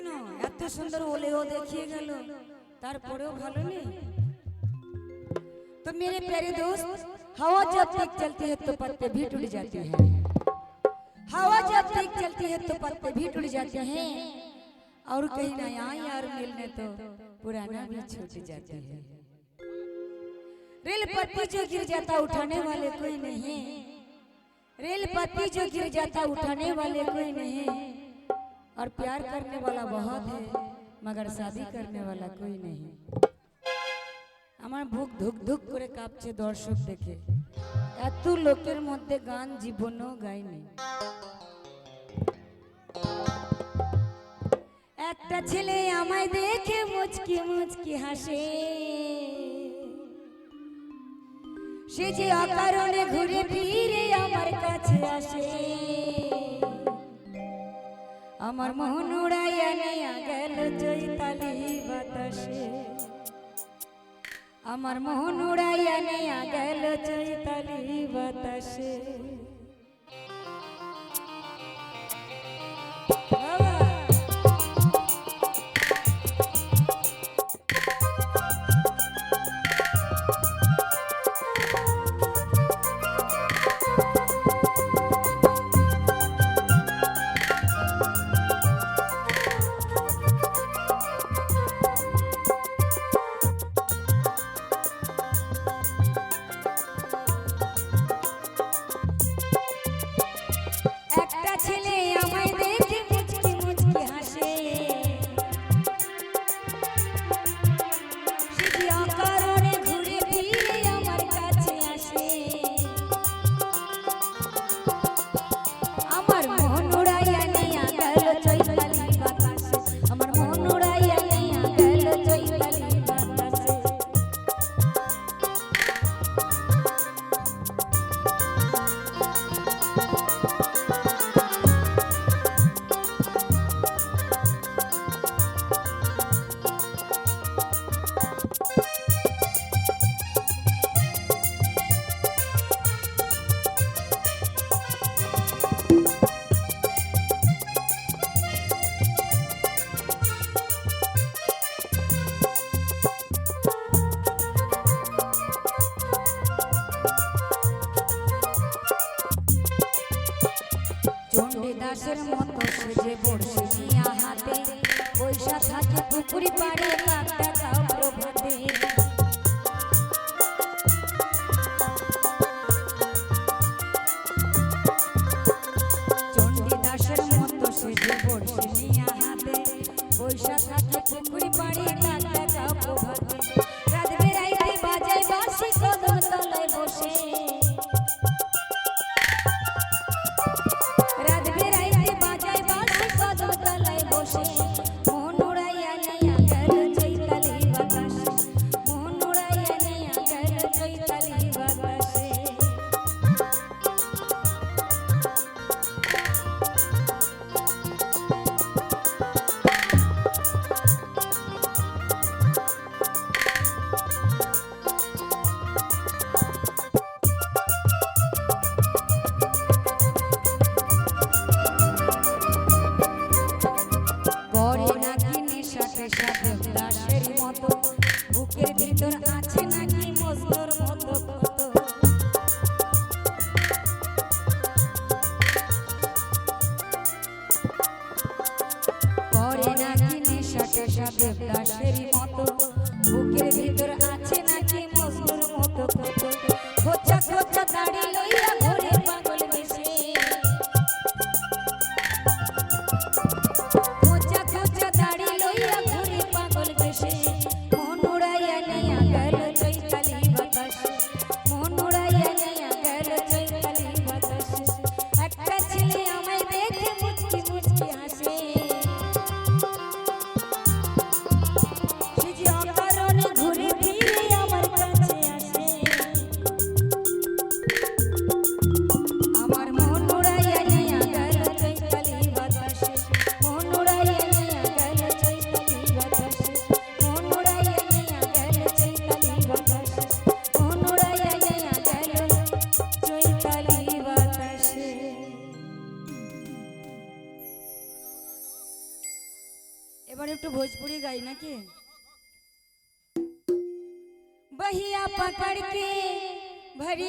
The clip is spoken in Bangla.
কেন এত সুন্দর ওলে ও দেখিয়ে গেল তারপরেও ভালো নেই तो मेरे प्यारे दोस्त हवा जब तक चलती है तो पत्ते भी टूट जाते हैं हवा जब तक चलती है तो पत्ते भी टूट जाते हैं और कहीं ना यहाँ यार मिलने तो पुराना भी छूट जाते हैं रेल पत्ती जो गिर जाता उठाने वाले कोई नहीं रेल पत्ती जो गिर जाता उठाने वाले कोई नहीं और प्यार करने वाला बहुत है मगर शादी करने वाला कोई नहीं আমার বুক ধুক ধুক করে কাঁপছে দর্শক দেখে এত লোকের মধ্যে গান জীবনও গাইনি একটা ছেলে আমায় দেখে মুচকি মুচকি হাসে সে যে অকারণে ঘুরে ফিরে আমার কাছে আসে আমার মন উড়াইয়া নিয়া গেল চৈতালি বাতাসে। আমার মন উড়াইয়া নেয়া গেল চৈতালি বাতাসে। চণ্ডীদাসের মতো সেজে বড়শি নিয়া হাতে পয়সা থাকে পুকুরি পাড়ে লাখ নেশাতে সাথে মতো। এবার একটু ভোজপুরি গাই নাকি बहिया पकड़ के भरी